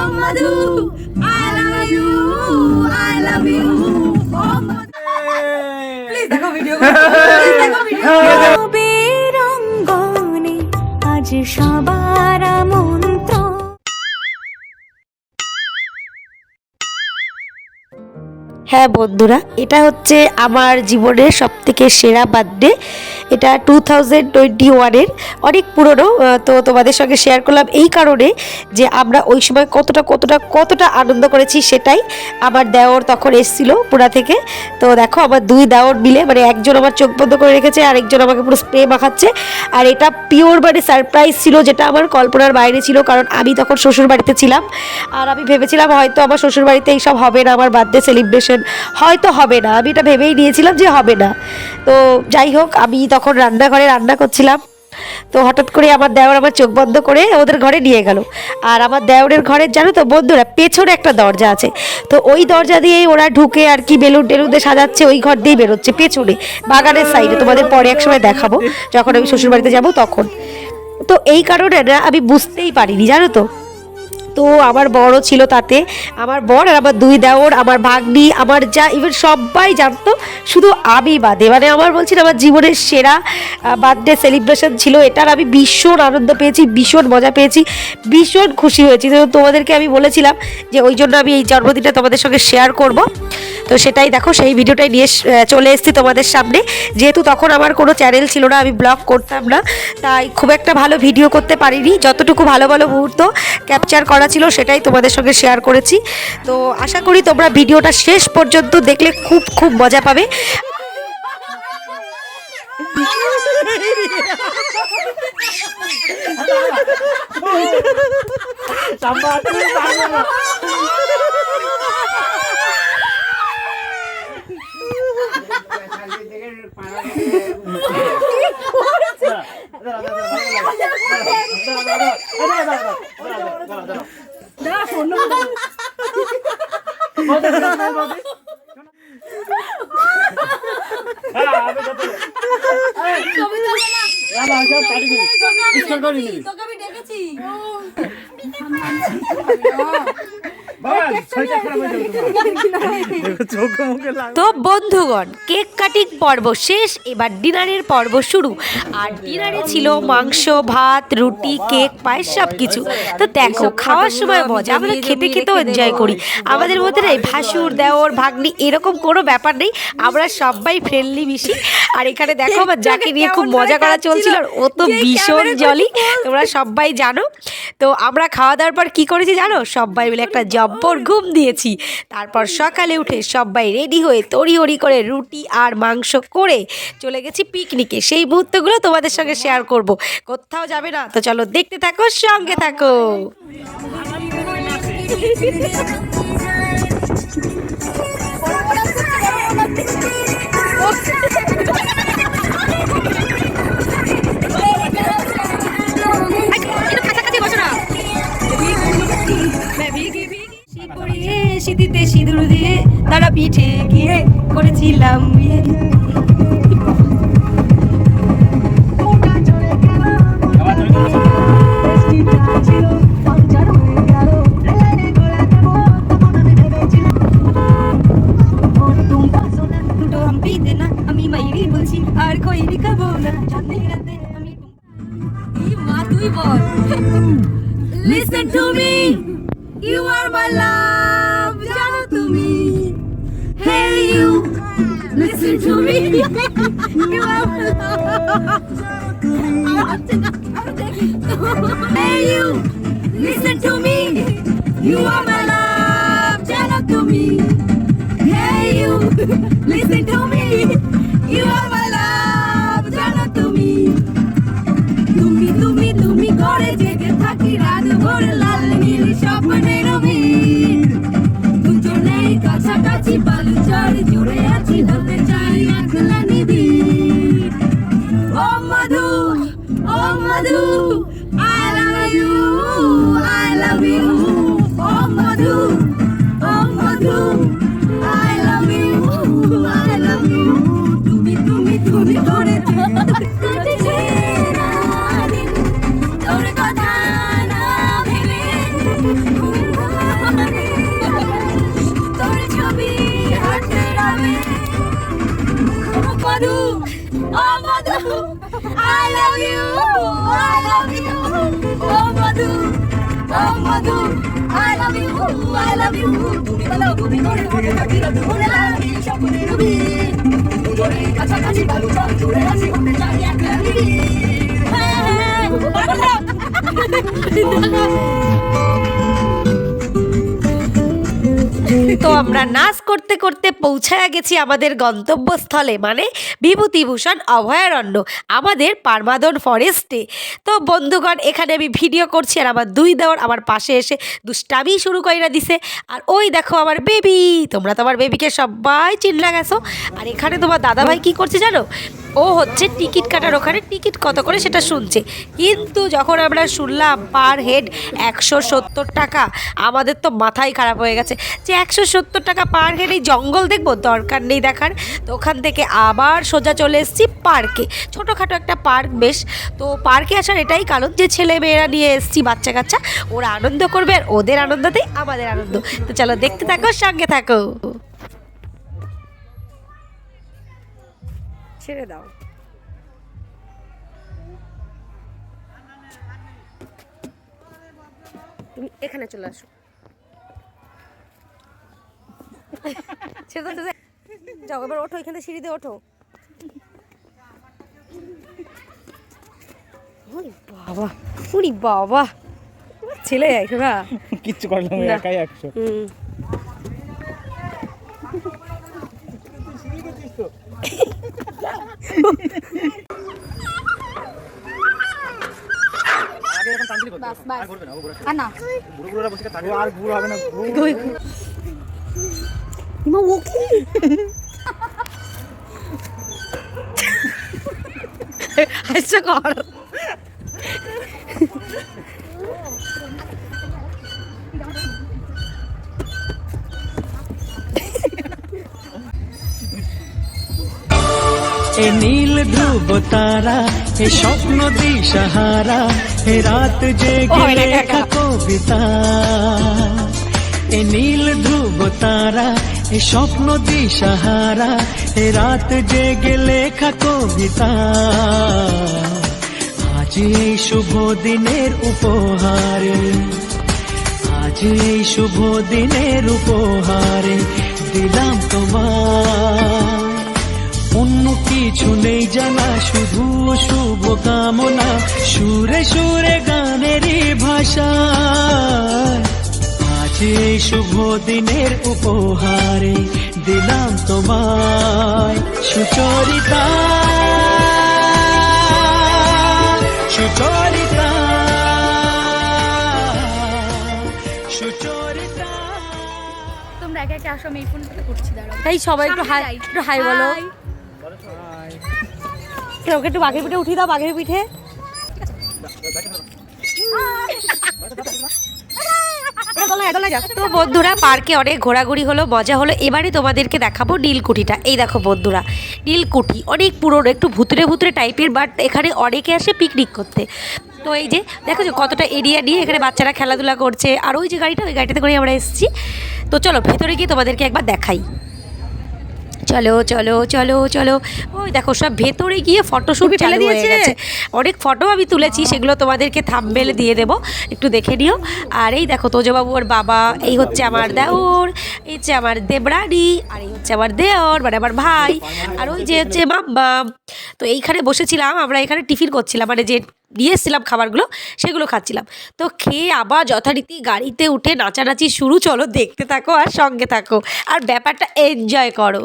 Oh Madhu, I love you, I love you. Oh Madhu. Please দেখো video please দেখো video বেরঙ্গনে আজ সবার মন্ত্র হ্যাঁ বন্ধুরা, এটা হচ্ছে আমার জীবনের সবথেকে সেরা বার্থডে এটা টু থাউজেন্ড টোয়েন্টি ওয়ানের অনেক পুরনো তো তোমাদের সঙ্গে শেয়ার করলাম এই কারণে যে আমরা ওই সময় কতটা কতটা কতটা আনন্দ করেছি সেটাই আমার দেওর তখন এসছিল পুরা থেকে। তো দেখো, আমার দুই দেওর মিলে মানে একজন আমার চোখ বন্ধ করে রেখেছে আর একজন আমাকে পুরো স্প্রে মাখাচ্ছে। আর এটা পিওর মানে সারপ্রাইজ ছিল যেটা আমার কল্পনার বাইরে ছিল, কারণ আমি তখন শ্বশুর বাড়িতে ছিলাম। আর আমি ভেবেছিলাম হয়তো আমার শ্বশুর বাড়িতে এইসব হবে না, আমার বার্থডে সেলিব্রেশন হয়তো হবে না। আমি এটা ভেবেই নিয়েছিলাম যে হবে না। তো যাই হোক, আমি তখন রান্নাঘরে রান্না করছিলাম। তো হঠাৎ করে আমার দেওর আমার চোখ বন্ধ করে ওদের ঘরে নিয়ে গেল। আর আমার দেওরের ঘরের, জানো তো বন্ধুরা, পেছনে একটা দরজা আছে। তো ওই দরজা দিয়েই ওরা ঢুকে আর কি বেলুন টেলুন দিয়ে সাজাচ্ছে, ওই ঘর দিয়েই বেরোচ্ছে পেছনে, বাগানের সাইডে। তোমাদের পরে এক সময় দেখাবো, যখন আমি শ্বশুর বাড়িতে যাব তখন। তো এই কারণে না, আমি বুঝতেই পারিনি, জানো তো। তো আমার বড় ছিল তাতে। আমার বর আর আমার দুই দেওর, আমার ভাগ্নি, আমার যা ইভেন সবাই জানতো, শুধু আমি বাদে। মানে আমার বলছেন আমার জীবনের সেরা বার্থডে সেলিব্রেশন ছিল এটার। আমি ভীষণ আনন্দ পেয়েছি, ভীষণ মজা পেয়েছি, ভীষণ খুশি হয়েছি। তো তোমাদেরকে আমি বলেছিলাম যে ওই জন্য আমি এই জন্মদিনটা তোমাদের সঙ্গে শেয়ার করব। তো সেটাই দেখো, সেই ভিডিওটাই নিয়ে চলে এসেছি তোমাদের সামনে। যেহেতু তখন আমার কোনো চ্যানেল ছিল না, আমি ব্লগ করতাম না, তাই খুব একটা ভালো ভিডিও করতে পারিনি। যতটুকু ভালো ভালো মুহূর্ত ক্যাপচার করা ছিল, সেটাই তোমাদের সঙ্গে শেয়ার করেছি। তো আশা করি তোমরা ভিডিওটা শেষ পর্যন্ত দেখলে খুব খুব মজা পাবে। তোকে আমি ডেকেছি তো বন্ধুগণ কেক কাটিং পর্ব শেষ এবার ডিনারের পর্ব শুরু। আর ডিনারে ছিল মাংস ভাত রুটি কেক পায়েস সব কিছু তো দেখো খাওয়ার সময় মজা আমরা খেতে খেতেও এনজয় করি। আমাদের মধ্যে না এই ভাসুর দেওর ভাগ্নি এরকম কোনো ব্যাপার নেই। আমরা সবাই ফ্রেন্ডলি মিশি। আর এখানে দেখো আমার যাকে নিয়ে খুব মজা করা চলছিল আর ও তো ভীষণ জলি তোমরা সবাই জানো। তো আমরা খাওয়া দাওয়ার পর কি করেছি জানো? সবাই মিলে একটা জব্বর ঘুম দিয়েছি। তারপর সকালে উঠে সবাই রেডি হয়ে তড়িহড়ি করে রুটি আর মাংস করে চলে গেছি পিকনিকে। সেই মুহূর্তগুলো তোমাদের সঙ্গে শেয়ার করব। কোথাও যাবে না? তো চলো দেখতে থাকো সঙ্গে থাকো। পিঠে গিয়ে করেছিলাম বিয়ে। দুটো হাম্পি দে listen to me you are my love hey you listen to me you are my love জানো তুমি hey you listen to me you are my love জানো তুমি তুমি তুমি তুমি ঘরে জেগে থাকি রাত ভোর লাল নীল স্বপ্নের অভির দুজনেই কাছাকাছি বালুচর জুড়ে আছি হতে চাই একলা নিবি। ও মধু ও মধু I love you. তুমি বলো তুমি করে মনে থাকি না তুমি আমি সকলে রবি দুজনে কাছাকাছি ভালো চল জুড়ে আছি হতে চাই এক লাগি তো আমরা নাচ করতে করতে পৌঁছায় গেছি আমাদের গন্তব্যস্থলে মানে বিভূতিভূষণ অভয়ারণ্য, আমাদের পারমাদন ফরেস্টে। তো বন্ধুগণ, এখানে আমি ভিডিও করছি আর আমার দুই দেওয়ার আমার পাশে এসে দুষ্টামি শুরু কইরা দিছে। আর ওই দেখো আমার বেবি, তোমরা তোমার বেবিকে সবাই চিল্লা গেছো। আর এখানে তোমার দাদাভাই কি করছে জানো? ও হচ্ছে টিকিট কাটার, ওখানে টিকিট কত করে সেটা শুনছে। কিন্তু যখন আমরা শুনলাম পার হেড একশো সত্তর টাকা, আমাদের তো মাথাই খারাপ হয়ে গেছে যে একশো সত্তর টাকা পার হেড এই জঙ্গল দেখব, দরকার নেই দেখার। তো ওখান থেকে আবার সোজা চলে এসেছি পার্কে। ছোটোখাটো একটা পার্ক বেশ। তো পার্কে আসার এটাই কারণ যে ছেলে মেয়েরা নিয়ে এসেছি বাচ্চা কাচ্চা ওরা আনন্দ করবে আর ওদের আনন্দতেই আমাদের আনন্দ। তো চলো দেখতে থাকো, সঙ্গে থাকো। ছেড়ে দাও। তুমি এখানে চলে আসো। ছেড়ে দাও, ছেড়ে যাও এবার ওঠো এখানে সিঁড়ি দিয়ে ওঠো। ওরে বাবা উরি বাবা। ছেলে না। কিচ্ছু করলাম। একাই একশো। আর না আর হবে না ও কি? হাসছো কর। এ নীল ধ্রুব তারা এ স্বপ্ন দিশাহারা এ রাত জেগে লেখা লেখা কবিতা। এ নীল ধ্রুব তারা এ স্বপ্ন দিশাহারা এ রাত জেগে লেখা কবিতা। আজ এই শুভ দিনের উপহারে, আজ এই শুভ দিনের উপহারে দিলাম তোমার অন্য কিছু নেই জানা, শুধু শুভ কামনা, সুরে সুরে গানেরই ভাষা। এই শুভ দিনের উপহারে দিলাম তোমায় সুচরিতা। সুচরিতা সুচরিতা। তোমরা একা একা আসো আমি এই ফোনটা করছি দাঁড়াও। তাই সবাই একটু হাই একটু হাই বলো. ওকে একটু বাঘের পিঠে উঠিয়ে দাও বাঘের পিঠে। তো বন্ধুরা, পার্কে অনেক ঘোরাঘুরি হলো, মজা হলো। এবারে তোমাদেরকে দেখাবো নীলকুঠিটা। এই দেখো বন্ধুরা, নীলকুঠি। অনেক পুরনো, একটু ভুতুরে ভুতুরে টাইপের বাট এখানে অনেকে আসে পিকনিক করতে। তো এই যে, দেখো যে কতটা এরিয়া নিয়ে এখানে বাচ্চারা খেলাধুলা করছে। আর ওই যে গাড়িটা, ওই গাড়িটাতে করে আমরা এসেছি। তো চলো, ভেতরে গিয়ে তোমাদেরকে একবার দেখাই। চলো চলো চলো চলো। ওই দেখো সব ভেতরে গিয়ে ফটোশ্যুট চালু হয়ে গেছে। অনেক ফটো আমি তুলেছি সেগুলো তোমাদেরকে থাম্বেলে দিয়ে দেবো। একটু দেখে নিও। আর এই দেখো তোজবাবু ওর বাবা এই হচ্ছে আমার দেওর এই হচ্ছে আমার দেবরানি আর এই হচ্ছে আমার দেওর মানে আমার ভাই আর ওই যে হচ্ছে মাম্মা। তো এইখানে বসেছিলাম আমরা এখানে টিফিন করছিলাম মানে যে নিয়ে এসেছিলাম খাবারগুলো সেগুলো খাচ্ছিলাম। তো খেয়ে আবার যথারীতি গাড়িতে উঠে নাচানাচি শুরু চলো দেখতে থাকো আর সঙ্গে থাকো। আর ব্যাপারটা এনজয় করো।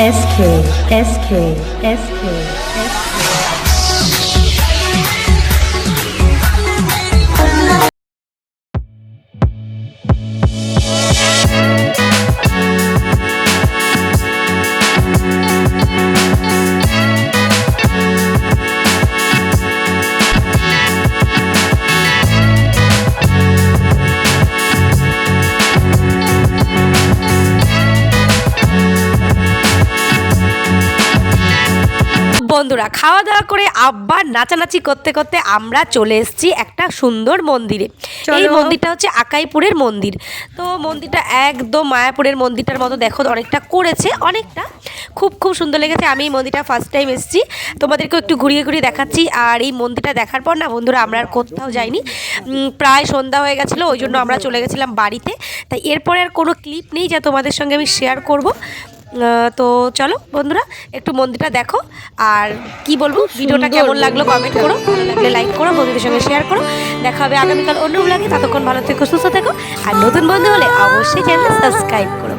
SK, SK, SK. আব্বার নাচানাচি করতে করতে আমরা চলে এসেছি একটা সুন্দর মন্দিরে। এই মন্দিরটা হচ্ছে আকাইপুরের মন্দির। তো মন্দিরটা একদম মায়াপুরের মন্দিরটার মতো দেখো অনেকটা করেছে অনেকটা। খুব খুব সুন্দর লেগেছে। আমি এই মন্দিরটা ফার্স্ট টাইম এসেছি। তোমাদেরকেও একটু ঘুরিয়ে ঘুরিয়ে দেখাচ্ছি। আর এই মন্দিরটা দেখার পর না বন্ধুরা আমরা আর কোথাও যাইনি। প্রায় সন্ধ্যা হয়ে গেছিল ওই জন্য আমরা চলে গেছিলাম বাড়িতে। তাই এরপরে আর কোনো ক্লিপ নেই যা তোমাদের সঙ্গে আমি শেয়ার করব। তো চলো বন্ধুরা একটু মন্দিরটা দেখো। আর কি বলব ভিডিওটা কেমন লাগল কমেন্ট করো ভালো লাগলে লাইক করো বন্ধুদের সঙ্গে শেয়ার করো। দেখা হবে আগামীকাল অন্য ততক্ষণ ভালো থেকো সুস্থ থেকো। আর নতুন বন্ধু হলে অবশ্যই চ্যানেল সাবস্ক্রাইব করো।